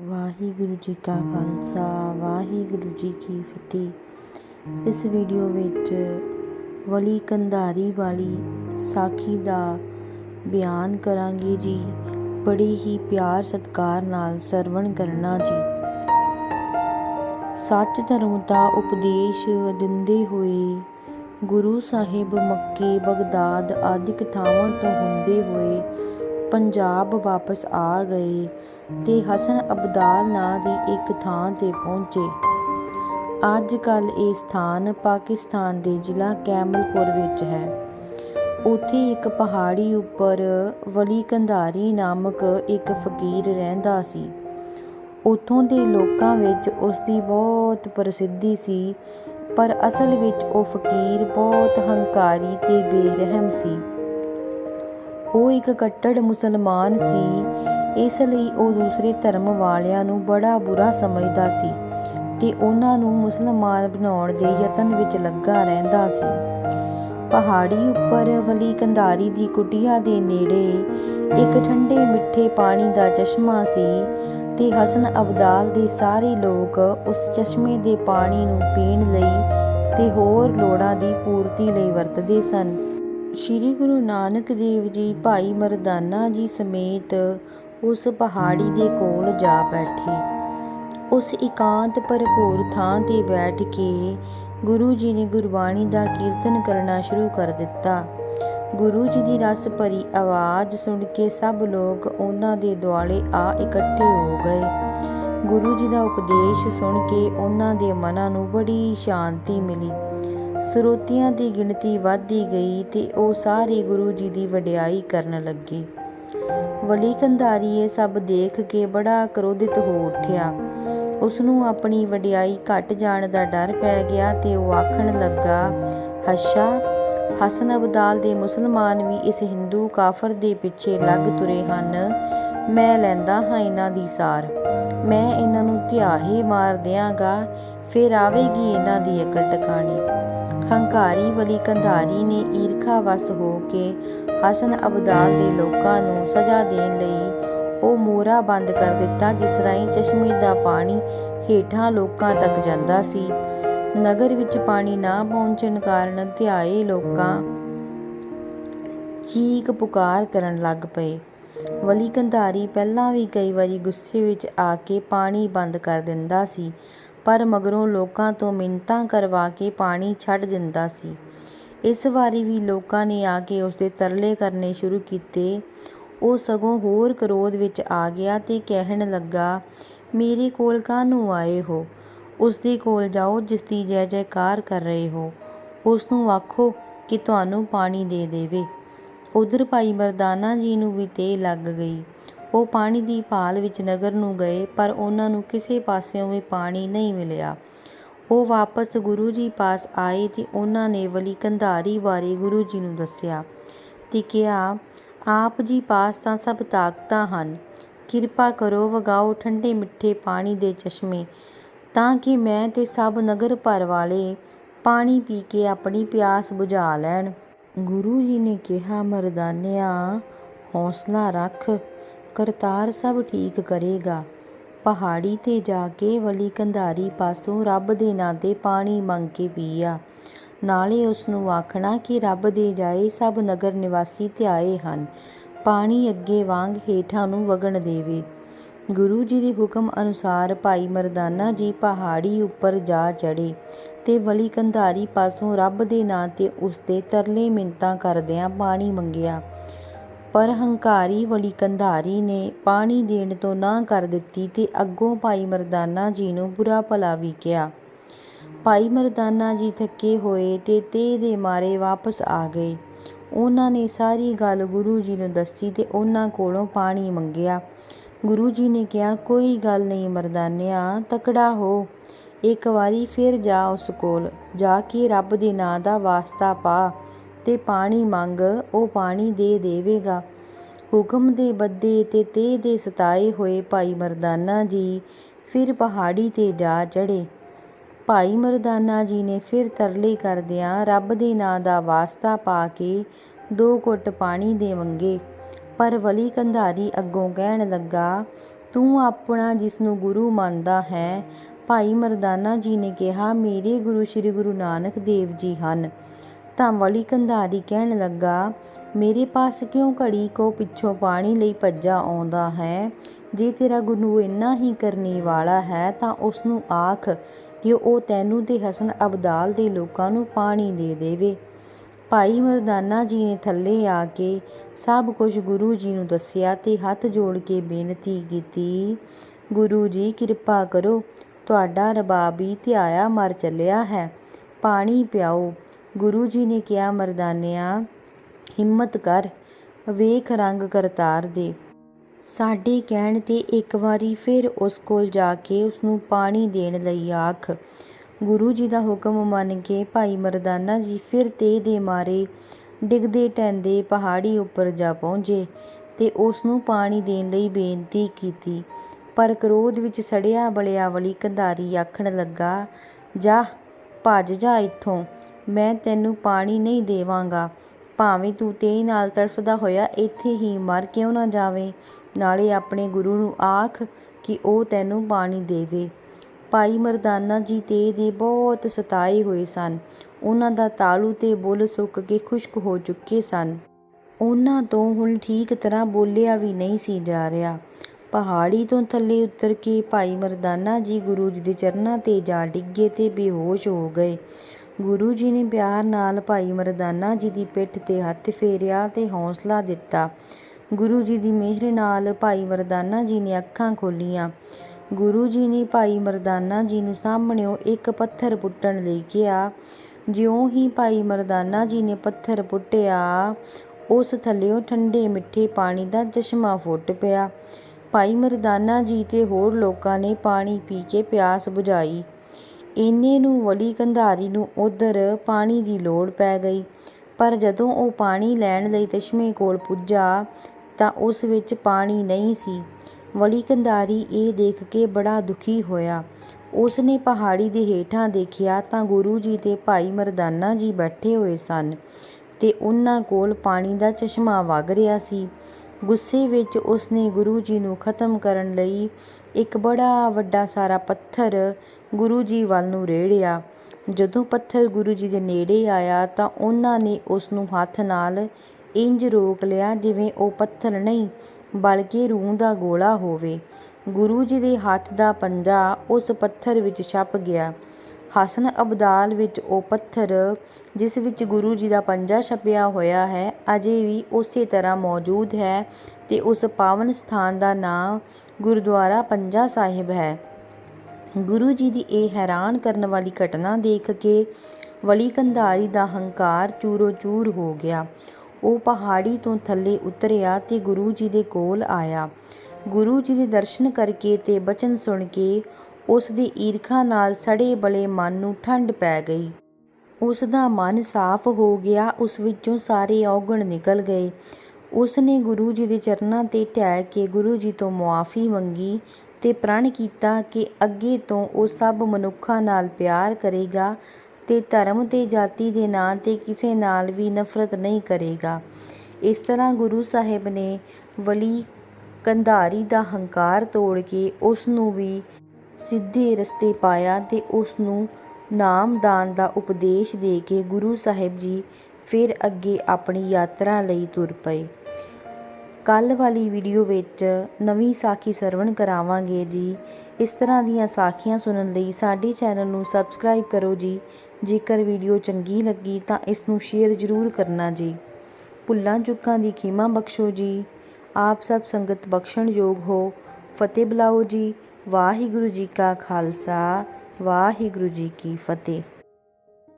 ਵਾਹਿਗੁਰੂ ਜੀ ਕਾ ਖਾਲਸਾ, ਵਾਹਿਗੁਰੂ ਜੀ ਕੀ ਫਤਿਹ। ਇਸ ਵੀਡੀਓ ਵਿੱਚ ਵਲੀ ਕੰਧਾਰੀ ਵਾਲੀ ਸਾਖੀ ਦਾ ਬਿਆਨ ਕਰਾਂਗੇ ਜੀ। ਬੜੀ ਹੀ ਪਿਆਰ ਸਤਿਕਾਰ ਨਾਲ ਸਰਵਣ ਕਰਨਾ ਜੀ। ਸੱਚ ਧਰਮ ਦਾ ਉਪਦੇਸ਼ ਦਿੰਦੇ ਹੋਏ ਗੁਰੂ ਸਾਹਿਬ ਮੱਕੇ, ਬਗਦਾਦ ਆਦਿਕ ਥਾਵਾਂ ਤੋਂ ਹੁੰਦੇ ਹੋਏ ਪੰਜਾਬ ਵਾਪਸ ਆ ਗਏ ਤੇ ਹਸਨ ਅਬਦਾਲ ਨਾਂ ਦੀ ਇੱਕ ਥਾਂ ਤੇ ਪਹੁੰਚੇ। ਅੱਜ ਕੱਲ ਇਹ ਸਥਾਨ ਪਾਕਿਸਤਾਨ ਦੇ ਜ਼ਿਲ੍ਹਾ ਕੈਮਲਪੁਰ ਵਿੱਚ ਹੈ। ਉੱਥੇ ਇੱਕ ਪਹਾੜੀ ਉੱਪਰ ਵਲੀ ਕੰਧਾਰੀ ਨਾਮਕ ਇੱਕ ਫਕੀਰ ਰਹਿੰਦਾ ਸੀ। ਉਥੋਂ ਦੇ ਲੋਕਾਂ ਵਿੱਚ ਉਸ ਦੀ ਬਹੁਤ ਪ੍ਰਸਿੱਧੀ ਸੀ, ਪਰ ਅਸਲ ਵਿੱਚ ਉਹ ਫਕੀਰ ਬਹੁਤ ਹੰਕਾਰੀ ਤੇ ਬੇਰਹਿਮ ਸੀ। ਉਹ ਇੱਕ ਕੱਟੜ ਮੁਸਲਮਾਨ ਸੀ। ਇਸ ਲਈ ਉਹ ਦੂਸਰੇ ਧਰਮ ਵਾਲਿਆਂ ਨੂੰ ਬੜਾ ਬੁਰਾ ਸਮਝਦਾ ਸੀ ਤੇ ਉਹਨਾਂ ਨੂੰ ਮੁਸਲਮਾਨ ਬਣਾਉਣ ਦੇ ਯਤਨ ਵਿੱਚ ਲੱਗਾ ਰਹਿੰਦਾ ਸੀ। ਪਹਾੜੀ ਉੱਪਰ ਵਲੀ ਕੰਧਾਰੀ ਦੀ ਕੁਟੀਆ ਦੇ ਨੇੜੇ ਇੱਕ ਠੰਡੇ ਮਿੱਠੇ ਪਾਣੀ ਦਾ ਚਸ਼ਮਾ ਸੀ ਤੇ ਹਸਨ ਅਬਦਾਲ ਦੇ ਸਾਰੇ ਲੋਕ ਉਸ ਚਸ਼ਮੇ ਦੇ ਪਾਣੀ ਨੂੰ ਪੀਣ ਲਈ ਤੇ ਹੋਰ ਲੋੜਾਂ ਦੀ ਪੂਰਤੀ ਲਈ ਵਰਤਦੇ ਸਨ। ਸ਼੍ਰੀ ਗੁਰੂ ਨਾਨਕ ਦੇਵ ਜੀ ਭਾਈ ਮਰਦਾਨਾ ਜੀ ਸਮੇਤ ਉਸ ਪਹਾੜੀ ਦੇ ਕੋਲ ਜਾ ਬੈਠੇ। ਉਸ ਇਕਾਂਤ ਭਰਪੂਰ ਥਾਂ ਤੇ ਬੈਠ ਕੇ ਗੁਰੂ ਜੀ ਨੇ ਗੁਰਬਾਣੀ ਦਾ ਕੀਰਤਨ ਕਰਨਾ ਸ਼ੁਰੂ ਕਰ ਦਿੱਤਾ। ਗੁਰੂ ਜੀ ਦੀ ਰਸ ਭਰੀ ਆਵਾਜ਼ ਸੁਣ ਕੇ ਸਭ ਲੋਕ ਉਹਨਾਂ ਦੇ ਦੁਆਲੇ ਆ ਇਕੱਠੇ ਹੋ ਗਏ। ਗੁਰੂ ਜੀ ਦਾ ਉਪਦੇਸ਼ ਸੁਣ ਕੇ ਉਹਨਾਂ ਦੇ ਮਨਾਂ ਨੂੰ ਬੜੀ ਸ਼ਾਂਤੀ ਮਿਲੀ। ਸਰੋਤਿਆਂ ਦੀ ਗਿਣਤੀ ਵਧਦੀ ਗਈ ਤੇ ਉਹ ਸਾਰੇ ਗੁਰੂ ਜੀ ਦੀ ਵਡਿਆਈ ਕਰਨ ਲੱਗੇ। ਵਲੀ ਕੰਧਾਰੀ ਇਹ ਸਭ ਦੇਖ ਕੇ ਬੜਾ ਕ੍ਰੋਧਿਤ ਹੋ ਉੱਠਿਆ। ਉਸ ਨੂੰ ਆਪਣੀ ਵਡਿਆਈ ਘਟ ਜਾਣ ਦਾ ਡਰ ਪੈ ਗਿਆ ਤੇ ਉਹ ਆਖਣ ਲੱਗਾ ਹਸ਼ਾ ਹਸਨ ਅਬਦਾਲ ਦੇ ਮੁਸਲਮਾਨ ਵੀ ਇਸ ਹਿੰਦੂ ਕਾਫਰ ਦੇ ਪਿੱਛੇ ਲੱਗ ਤੁਰੇ ਹਨ। ਮੈਂ ਲੈਂਦਾ ਹਾਂ ਇਹਨਾਂ ਦੀ ਸਾਰ। ਮੈਂ ਇਹਨਾਂ ਨੂੰ ਧਿਆਹੇ ਮਾਰ ਦਿਆਂਗਾ। ਫਿਰ ਆਵੇਗੀ ਇਹਨਾਂ ਦੀ ਅਕਲ ਟਿਕਾਣੀ। ਹੰਕਾਰੀ ਵਲੀ ਕੰਧਾਰੀ ਨੇ ਈਰਖਾ ਵਸ ਹੋ ਕੇ ਹਸਨ ਅਬਦਾਲ ਦੇ ਲੋਕਾਂ ਨੂੰ ਸਜ਼ਾ ਦੇਣ ਲਈ ਉਹ ਮੋਰਾ ਬੰਦ ਕਰ ਦਿੱਤਾ, ਜਿਸ ਰਾਹੀਂ ਚਸ਼ਮੇ ਦਾ ਪਾਣੀ ਹੇਠਾਂ ਲੋਕਾਂ ਤੱਕ ਜਾਂਦਾ ਸੀ। ਨਗਰ ਵਿੱਚ ਪਾਣੀ ਨਾ ਪਹੁੰਚਣ ਕਾਰਨ ਧਿਆਏ ਲੋਕਾਂ ਚੀਕ ਪੁਕਾਰ ਕਰਨ ਲੱਗ ਪਏ। ਵਲੀ ਕੰਧਾਰੀ ਪਹਿਲਾਂ ਵੀ ਕਈ ਵਾਰੀ ਗੁੱਸੇ ਵਿੱਚ ਆ ਕੇ ਪਾਣੀ ਬੰਦ ਕਰ ਦਿੰਦਾ ਸੀ ਪਰ ਮਗਰੋਂ ਲੋਕਾਂ ਤੋਂ ਮਿੰਤਾਂ ਕਰਵਾ ਕੇ ਪਾਣੀ ਛੱਡ ਦਿੰਦਾ ਸੀ। ਇਸ ਵਾਰੀ ਵੀ ਲੋਕਾਂ ਨੇ ਆ ਕੇ ਉਸਦੇ ਤਰਲੇ ਕਰਨੇ ਸ਼ੁਰੂ ਕੀਤੇ। ਉਹ ਸਗੋਂ ਹੋਰ ਕ੍ਰੋਧ ਵਿੱਚ ਆ ਗਿਆ ਤੇ ਕਹਿਣ ਲੱਗਾ, ਮੇਰੇ ਕੋਲ ਕਾਹਨੂੰ ਆਏ ਹੋ? ਉਸਦੇ ਕੋਲ ਜਾਓ ਜਿਸ ਦੀ ਜੈ ਜੈਕਾਰ ਕਰ ਰਹੇ ਹੋ। ਉਸਨੂੰ ਆਖੋ ਕਿ ਤੁਹਾਨੂੰ ਪਾਣੀ ਦੇ ਦੇਵੇ। ਉਧਰ ਭਾਈ ਮਰਦਾਨਾ ਜੀ ਨੂੰ ਵੀ ਤੇ ਲੱਗ ਗਈ। ਉਹ ਪਾਣੀ ਦੀ ਭਾਲ ਵਿੱਚ ਨਗਰ ਨੂੰ ਗਏ, ਪਰ ਉਹਨਾਂ ਨੂੰ ਕਿਸੇ ਪਾਸਿਓਂ ਵੀ ਪਾਣੀ ਨਹੀਂ ਮਿਲਿਆ। ਉਹ ਵਾਪਸ ਗੁਰੂ ਜੀ ਪਾਸ ਆਏ ਤੇ ਉਹਨਾਂ ਨੇ ਵਲੀ ਕੰਧਾਰੀ ਬਾਰੇ ਗੁਰੂ ਜੀ ਨੂੰ ਦੱਸਿਆ ਤੇ ਕਿਹਾ, ਆਪ ਜੀ ਪਾਸ ਤਾਂ ਸਭ ਤਾਕਤਾਂ ਹਨ। ਕਿਰਪਾ ਕਰੋ ਵਗਾਓ ਠੰਡੇ ਮਿੱਠੇ ਪਾਣੀ ਦੇ ਚਸ਼ਮੇ, ਤਾਂ ਕਿ ਮੈਂ ਤੇ ਸਭ ਨਗਰ ਭਰ ਵਾਲੇ ਪਾਣੀ ਪੀ ਕੇ ਆਪਣੀ ਪਿਆਸ ਬੁਝਾ ਲੈਣ। ਗੁਰੂ ਜੀ ਨੇ ਕਿਹਾ, ਮਰਦਾਨਿਆ, ਹੌਸਲਾ ਰੱਖ। ਕਰਤਾਰ ਸਭ ਠੀਕ ਕਰੇਗਾ। ਪਹਾੜੀ ਤੇ ਜਾ ਕੇ ਵਲੀ ਕੰਧਾਰੀ ਪਾਸੋਂ ਰੱਬ ਦੇ ਨਾਂ ਤੇ ਪਾਣੀ ਮੰਗ ਕੇ ਪੀਆ। ਨਾਲੇ ਉਸ ਨੂੰ ਆਖਣਾ ਕਿ ਰੱਬ ਦੇ ਜਾਏ ਸਭ ਨਗਰ ਨਿਵਾਸੀ ਧਿਆਏ ਹਨ। ਪਾਣੀ ਅੱਗੇ ਵਾਂਗ ਹੇਠਾਂ ਨੂੰ ਵਗਣ ਦੇਵੇ। ਗੁਰੂ ਜੀ ਦੇ ਹੁਕਮ ਅਨੁਸਾਰ ਭਾਈ ਮਰਦਾਨਾ ਜੀ ਪਹਾੜੀ ਉੱਪਰ ਜਾ ਚੜੇ ਤੇ ਵਲੀ ਕੰਧਾਰੀ ਪਾਸੋਂ ਰੱਬ ਦੇ ਨਾਂ ਤੇ ਉਸ ਦੇ ਤਰਲੇ ਮਿੰਤਾਂ ਕਰਦਿਆਂ ਪਾਣੀ ਮੰਗਿਆ। ਪਰ ਹੰਕਾਰੀ ਵਲੀ ਕੰਧਾਰੀ ਨੇ ਪਾਣੀ ਦੇਣ ਤੋਂ ਨਾ ਕਰ ਦਿੱਤੀ ਤੇ ਅੱਗੋਂ ਭਾਈ ਮਰਦਾਨਾ ਜੀ ਨੂੰ ਬੁਰਾ ਭਲਾ ਵੀ ਕਿਹਾ। ਭਾਈ ਮਰਦਾਨਾ ਜੀ ਥੱਕੇ ਹੋਏ ਤੇ ਤੇਹ ਦੇ ਮਾਰੇ ਵਾਪਸ ਆ ਗਏ। ਉਹਨਾਂ ਨੇ ਸਾਰੀ ਗੱਲ ਗੁਰੂ ਜੀ ਨੂੰ ਦੱਸੀ ਤੇ ਉਹਨਾਂ ਕੋਲੋਂ ਪਾਣੀ ਮੰਗਿਆ। ਗੁਰੂ ਜੀ ਨੇ ਕਿਹਾ, ਕੋਈ ਗੱਲ ਨਹੀਂ ਮਰਦਾਨਿਆ, ਤਕੜਾ ਹੋ। ਇੱਕ ਵਾਰੀ ਫਿਰ ਜਾ ਉਸ ਕੋਲ, ਜਾ ਕੇ ਰੱਬ ਦੇ ਨਾਂ ਦਾ ਵਾਸਤਾ ਪਾ। ਤੇ ਪਾਣੀ ਮੰਗ, ਉਹ ਪਾਣੀ ਦੇ ਦੇਵੇਗਾ। ਹੁਕਮ ਦੇ ਬੱਦੇ ਤੇ ਤੇਹ ਦੇ ਸਤਾਏ ਹੋਏ ਭਾਈ ਮਰਦਾਨਾ ਜੀ ਫਿਰ ਪਹਾੜੀ ਤੇ ਜਾ ਚੜੇ ਭਾਈ ਮਰਦਾਨਾ ਜੀ ਨੇ ਫਿਰ ਤਰਲੇ ਕਰਦਿਆਂ ਰੱਬ ਦੇ ਨਾਂ ਦਾ ਵਾਸਤਾ ਪਾ ਕੇ ਦੋ ਘੁੱਟ ਪਾਣੀ ਦੇ ਮੰਗੇ। ਪਰ ਵਲੀ ਕੰਧਾਰੀ ਅੱਗੋਂ ਕਹਿਣ ਲੱਗਾ, ਤੂੰ ਆਪਣਾ ਜਿਸ ਨੂੰ ਗੁਰੂ ਮੰਨਦਾ ਹੈ। ਭਾਈ ਮਰਦਾਨਾ ਜੀ ਨੇ ਕਿਹਾ, ਮੇਰੇ ਗੁਰੂ ਸ੍ਰੀ ਗੁਰੂ ਨਾਨਕ ਦੇਵ ਜੀ ਹਨ। ਤਾਂ ਵਲੀ ਕੰਧਾਰੀ ਕਹਿਣ ਲੱਗਾ, ਮੇਰੇ ਪਾਸ ਕਿਉਂ ਘੜੀ ਕੋ ਪਿੱਛੋਂ ਪਾਣੀ ਲਈ ਭੱਜਾ ਆਉਂਦਾ ਹੈ? ਜੇ ਤੇਰਾ ਗੁਰੂ ਇੰਨਾ ਹੀ ਕਰਨੀ ਵਾਲਾ ਹੈ ਤਾਂ ਉਸ ਨੂੰ ਆਖ ਕਿ ਉਹ ਤੈਨੂੰ ਤੇ ਹਸਨ ਅਬਦਾਲ ਦੇ ਲੋਕਾਂ ਨੂੰ ਪਾਣੀ ਦੇ ਦੇਵੇ। ਭਾਈ ਮਰਦਾਨਾ ਜੀ ਨੇ ਥੱਲੇ ਆ ਕੇ ਸਭ ਕੁਝ ਗੁਰੂ ਜੀ ਨੂੰ ਦੱਸਿਆ ਤੇ ਹੱਥ ਜੋੜ ਕੇ ਬੇਨਤੀ ਕੀਤੀ, ਗੁਰੂ ਜੀ, ਕਿਰਪਾ ਕਰੋ, ਤੁਹਾਡਾ ਰਬਾਬੀ ਧਿਆਇਆ ਮਰ ਚੱਲਿਆ ਹੈ। ਪਾਣੀ ਪਿਆਓ। ਗੁਰੂ ਜੀ ਨੇ ਕਿਹਾ, ਮਰਦਾਨਿਆਂ, ਹਿੰਮਤ ਕਰ, ਵੇਖ ਰੰਗ ਕਰਤਾਰ ਦੇ। ਸਾਡੇ ਕਹਿਣ ਤੇ ਇੱਕ ਵਾਰੀ ਫਿਰ ਉਸ ਕੋਲ ਜਾ ਕੇ ਉਸ ਨੂੰ ਪਾਣੀ ਦੇਣ ਲਈ ਆਖ। ਗੁਰੂ ਜੀ ਦਾ ਹੁਕਮ ਮੰਨ ਕੇ ਭਾਈ ਮਰਦਾਨਾ ਜੀ ਫਿਰ ਤੇ ਦੇ ਮਾਰੇ ਡਿੱਗਦੇ ਟੈਂਦੇ ਪਹਾੜੀ ਉੱਪਰ ਜਾ ਪਹੁੰਚੇ ਤੇ ਉਸ ਨੂੰ ਪਾਣੀ ਦੇਣ ਲਈ ਬੇਨਤੀ ਕੀਤੀ। ਪਰ ਕ੍ਰੋਧ ਵਿੱਚ ਸੜਿਆ ਬਲਿਆਵਲੀ ਕੰਧਾਰੀ ਆਖਣ ਲੱਗਾ, ਜਾ, ਭੱਜ ਜਾ ਇੱਥੋਂ। ਮੈਂ ਤੈਨੂੰ ਪਾਣੀ ਨਹੀਂ ਦੇਵਾਂਗਾ। ਭਾਵੇਂ ਤੂੰ ਤੇ ਨਾਲ ਤੜਫਦਾ ਹੋਇਆ ਇੱਥੇ ਹੀ ਮਰ ਕਿਉਂ ਨਾ ਜਾਵੇਂ। ਨਾਲੇ ਆਪਣੇ ਗੁਰੂ ਨੂੰ ਆਖ ਕਿ ਉਹ ਤੈਨੂੰ ਪਾਣੀ ਦੇਵੇ। ਭਾਈ ਮਰਦਾਨਾ ਜੀ ਤੇ ਦੇ ਬਹੁਤ ਸਤਾਏ ਹੋਏ ਸਨ। ਉਹਨਾਂ ਦਾ ਤਾਲੂ ਤੇ ਬੁੱਲ ਸੁੱਕ ਕੇ ਖੁਸ਼ਕ ਹੋ ਚੁੱਕੇ ਸਨ। ਉਹਨਾਂ ਤੋਂ ਹੁਣ ਠੀਕ ਤਰ੍ਹਾਂ ਬੋਲਿਆ ਵੀ ਨਹੀਂ ਸੀ ਜਾ ਰਿਹਾ। ਪਹਾੜੀ ਤੋਂ ਥੱਲੇ ਉਤਰ ਕੇ ਭਾਈ ਮਰਦਾਨਾ ਜੀ ਗੁਰੂ ਜੀ ਦੇ ਚਰਨਾਂ ਤੇ ਜਾ ਡਿੱਗੇ ਤੇ ਬੇਹੋਸ਼ ਹੋ ਗਏ। ਗੁਰੂ ਜੀ ਨੇ ਪਿਆਰ ਨਾਲ ਭਾਈ ਮਰਦਾਨਾ ਜੀ ਦੀ ਪਿੱਠ ਤੇ ਹੱਥ ਫੇਰਿਆ ਤੇ ਹੌਸਲਾ ਦਿੱਤਾ। ਗੁਰੂ ਜੀ ਦੀ ਮਿਹਰ ਨਾਲ ਭਾਈ ਮਰਦਾਨਾ ਜੀ ਨੇ ਅੱਖਾਂ ਖੋਲ੍ਹੀਆਂ ਗੁਰੂ ਜੀ ਨੇ ਭਾਈ ਮਰਦਾਨਾ ਜੀ ਨੂੰ ਸਾਹਮਣਿਓ ਇੱਕ ਪੱਥਰ ਪੁੱਟਣ ਲਈ ਕਿਹਾ। ਜਿਉਂ ਹੀ ਭਾਈ ਮਰਦਾਨਾ ਜੀ ਨੇ ਪੱਥਰ ਪੁੱਟਿਆ, ਉਸ ਥੱਲੇੋਂ ਠੰਡੇ ਮਿੱਠੇ ਪਾਣੀ ਦਾ ਚਸ਼ਮਾ ਫੁੱਟ ਪਿਆ। ਭਾਈ ਮਰਦਾਨਾ ਜੀ ਤੇ ਹੋਰ ਲੋਕਾਂ ਨੇ ਪਾਣੀ ਪੀ ਕੇ ਪਿਆਸ ਬੁਝਾਈ। ਇੰਨੇ ਨੂੰ ਵਲੀ ਕੰਧਾਰੀ ਨੂੰ ਉਧਰ ਪਾਣੀ ਦੀ ਲੋੜ ਪੈ ਗਈ। ਪਰ ਜਦੋਂ ਉਹ ਪਾਣੀ ਲੈਣ ਲਈ ਚਸ਼ਮੇ ਕੋਲ ਪੁੱਜਾ ਤਾਂ ਉਸ ਵਿੱਚ ਪਾਣੀ ਨਹੀਂ ਸੀ। ਵਲੀ ਕੰਧਾਰੀ ਇਹ ਦੇਖ ਕੇ ਬੜਾ ਦੁਖੀ ਹੋਇਆ। ਉਸ ਨੇ ਪਹਾੜੀ ਦੇ ਹੇਠਾਂ ਦੇਖਿਆ ਤਾਂ ਗੁਰੂ ਜੀ ਤੇ ਭਾਈ ਮਰਦਾਨਾ ਜੀ ਬੈਠੇ ਹੋਏ ਸਨ ਤੇ ਉਹਨਾਂ ਕੋਲ ਪਾਣੀ ਦਾ ਚਸ਼ਮਾ ਵਗ ਰਿਹਾ ਸੀ। ਗੁੱਸੇ ਵਿੱਚ ਉਸ ਨੇ ਗੁਰੂ ਜੀ ਨੂੰ ਖਤਮ ਕਰਨ ਲਈ ਇੱਕ ਬੜਾ ਵੱਡਾ ਸਾਰਾ ਪੱਥਰ ਗੁਰੂ ਜੀ ਵੱਲ ਨੂੰ ਰੇੜਿਆ। ਜਦੋਂ ਪੱਥਰ ਗੁਰੂ ਜੀ ਦੇ ਨੇੜੇ ਆਇਆ ਤਾਂ ਉਹਨਾਂ ਨੇ ਉਸ ਨੂੰ ਹੱਥ ਨਾਲ ਇੰਜ ਰੋਕ ਲਿਆ ਜਿਵੇਂ ਉਹ ਪੱਥਰ ਨਹੀਂ, ਬਲਕਿ ਰੂਹ ਦਾ ਗੋਲਾ ਹੋਵੇ। ਗੁਰੂ ਜੀ ਦੇ ਹੱਥ ਦਾ ਪੰਜਾ ਉਸ ਪੱਥਰ ਵਿੱਚ ਛਪ ਗਿਆ। ਹਸਨ ਅਬਦਾਲ ਵਿੱਚ ਉਹ ਪੱਥਰ, ਜਿਸ ਵਿੱਚ ਗੁਰੂ ਜੀ ਦਾ ਪੰਜਾ ਛਪਿਆ ਹੋਇਆ ਹੈ, ਅਜੇ ਵੀ ਉਸੇ ਤਰ੍ਹਾਂ ਮੌਜੂਦ ਹੈ ਤੇ ਉਸ ਪਾਵਨ ਸਥਾਨ ਦਾ ਨਾਂ ਗੁਰਦੁਆਰਾ ਪੰਜਾ ਸਾਹਿਬ ਹੈ। ਗੁਰੂ ਜੀ ਦੀ ਇਹ ਹੈਰਾਨ ਕਰਨ ਵਾਲੀ ਘਟਨਾ ਦੇਖ ਕੇ ਵਲੀ ਕੰਧਾਰੀ ਦਾ ਹੰਕਾਰ ਚੂਰੋ ਚੂਰ ਹੋ ਗਿਆ। ਉਹ ਪਹਾੜੀ ਤੋਂ ਥੱਲੇ ਉਤਰਿਆ ਤੇ ਗੁਰੂ ਜੀ ਦੇ ਕੋਲ ਆਇਆ। ਗੁਰੂ ਜੀ ਦੇ ਦਰਸ਼ਨ ਕਰਕੇ ਤੇ ਬਚਨ ਸੁਣ ਕੇ ਉਸ ਦੀ ਈਰਖਾ ਨਾਲ ਸੜੇ ਬਲੇ ਮਨ ਨੂੰ ਠੰਡ ਪੈ ਗਈ। ਉਸ ਦਾ ਮਨ ਸਾਫ਼ ਹੋ ਗਿਆ, ਉਸ ਵਿੱਚੋਂ ਸਾਰੇ ਔਗਣ ਨਿਕਲ ਗਏ। ਉਸ ਨੇ ਗੁਰੂ ਜੀ ਦੇ ਚਰਨਾਂ ਤੇ ਢਹਿ ਕੇ ਗੁਰੂ ਜੀ ਤੋਂ ਮੁਆਫੀ ਮੰਗੀ ਤੇ ਪ੍ਰਣ ਕੀਤਾ ਕਿ ਅੱਗੇ ਤੋਂ ਉਹ ਸਭ ਮਨੁੱਖਾਂ ਨਾਲ ਪਿਆਰ ਕਰੇਗਾ ਤੇ ਧਰਮ ਤੇ ਜਾਤੀ ਦੇ ਨਾਂ ਤੇ ਕਿਸੇ ਨਾਲ ਵੀ ਨਫ਼ਰਤ ਨਹੀਂ ਕਰੇਗਾ। ਇਸ ਤਰ੍ਹਾਂ ਗੁਰੂ ਸਾਹਿਬ ਨੇ ਵਲੀ ਕੰਧਾਰੀ ਦਾ ਹੰਕਾਰ ਤੋੜ ਕੇ ਉਸ ਨੂੰ ਵੀ ਸਿੱਧੇ ਰਸਤੇ ਪਾਇਆ ਤੇ ਉਸ ਨੂੰ ਨਾਮਦਾਨ ਦਾ ਉਪਦੇਸ਼ ਦੇ ਕੇ ਗੁਰੂ ਸਾਹਿਬ ਜੀ ਫਿਰ ਅੱਗੇ ਆਪਣੀ ਯਾਤਰਾ ਲਈ ਤੁਰ ਪਏ। ਕੱਲ੍ਹ ਵਾਲੀ ਵੀਡੀਓ ਵਿੱਚ ਨਵੀਂ ਸਾਖੀ ਸਰਵਣ ਕਰਾਵਾਂਗੇ ਜੀ। ਇਸ ਤਰ੍ਹਾਂ ਦੀਆਂ ਸਾਖੀਆਂ ਸੁਣਨ ਲਈ ਸਾਡੇ ਚੈਨਲ ਨੂੰ ਸਬਸਕ੍ਰਾਈਬ ਕਰੋ ਜੀ। ਜੇਕਰ ਵੀਡੀਓ ਚੰਗੀ ਲੱਗੀ ਤਾਂ ਇਸ ਨੂੰ ਸ਼ੇਅਰ ਜ਼ਰੂਰ ਕਰਨਾ ਜੀ। ਭੁੱਲਾਂ ਚੁੱਕਾਂ ਦੀ ਖੀਮਾ ਬਖਸ਼ੋ ਜੀ। ਆਪ ਸਭ ਸੰਗਤ ਬਖਸ਼ਣ ਯੋਗ ਹੋ। ਫਤਿਹ ਬੁਲਾਓ ਜੀ। ਵਾਹਿਗੁਰੂ ਜੀ ਕਾ ਖਾਲਸਾ। ਵਾਹਿਗੁਰੂ ਜੀ ਕੀ ਫਤਿਹ।